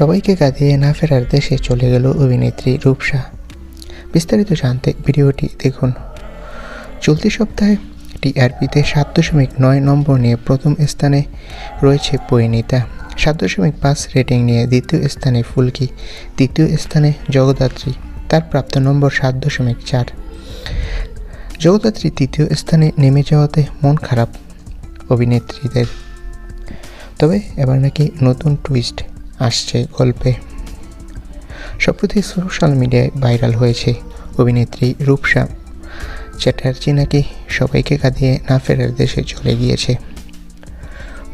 সবাইকে কাঁদিয়ে না ফেরার দেশে চলে গেল অভিনেত্রী রূপসা। বিস্তারিত জানতে ভিডিওটি দেখুন। চলতি সপ্তাহে টিআরপিতে সাত দশমিক নয় নম্বর নিয়ে প্রথম স্থানে রয়েছে পরিণীতা। সাত দশমিক পাঁচ রেটিং নিয়ে দ্বিতীয় স্থানে ফুলকি, তৃতীয় স্থানে জগদ্ধাত্রী, তার প্রাপ্ত নম্বর সাত দশমিক চার। জগদ্ধাত্রী তৃতীয় স্থানে নেমে যাওয়াতে মন খারাপ অভিনেত্রীদের। তবে এবার নাকি নতুন টুইস্ট আসছে গল্পে। সম্প্রতি সোশ্যাল মিডিয়ায় ভাইরাল হয়েছে অভিনেত্রী রূপসা চ্যাটার্জি নাকি সবাইকে কাঁদিয়ে না ফেরার দেশে চলে গিয়েছে।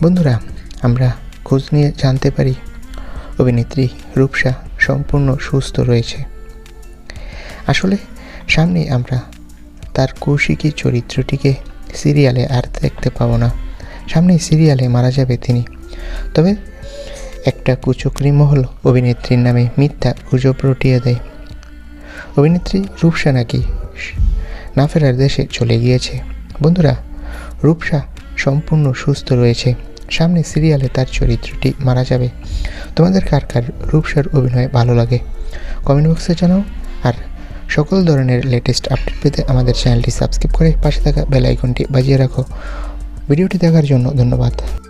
বন্ধুরা, আমরা খোঁজ নিয়ে জানতে পারি, অভিনেত্রী রূপসা সম্পূর্ণ সুস্থ রয়েছে। আসলে সামনেই আমরা তার কৌশিকী চরিত্রটিকে সিরিয়ালে আর দেখতে পাবো না। সামনেই সিরিয়ালে মারা যাবে তিনি। তবে একটা কুচক্রি মহল অভিনেত্রীর নামে মিথ্যা গুজব রটিয়ে দেয়। অভিনেত্রী রূপসা নাকি না ফেরার দেশে চলে গিয়েছে। বন্ধুরা, রূপসা সম্পূর্ণ সুস্থ রয়েছে। সামনে সিরিয়ালে তার চরিত্রটি মারা যাবে। তোমাদের কার কার রূপসার অভিনয় ভালো লাগে? কমেন্ট বক্সে জানাও। আর সকল ধরনের লেটেস্ট আপডেট পেতে আমাদের চ্যানেলটি সাবস্ক্রাইব করে পাশে থাকা বেল আইকনটি বাজিয়ে রাখো। ভিডিওটি দেখার জন্য ধন্যবাদ।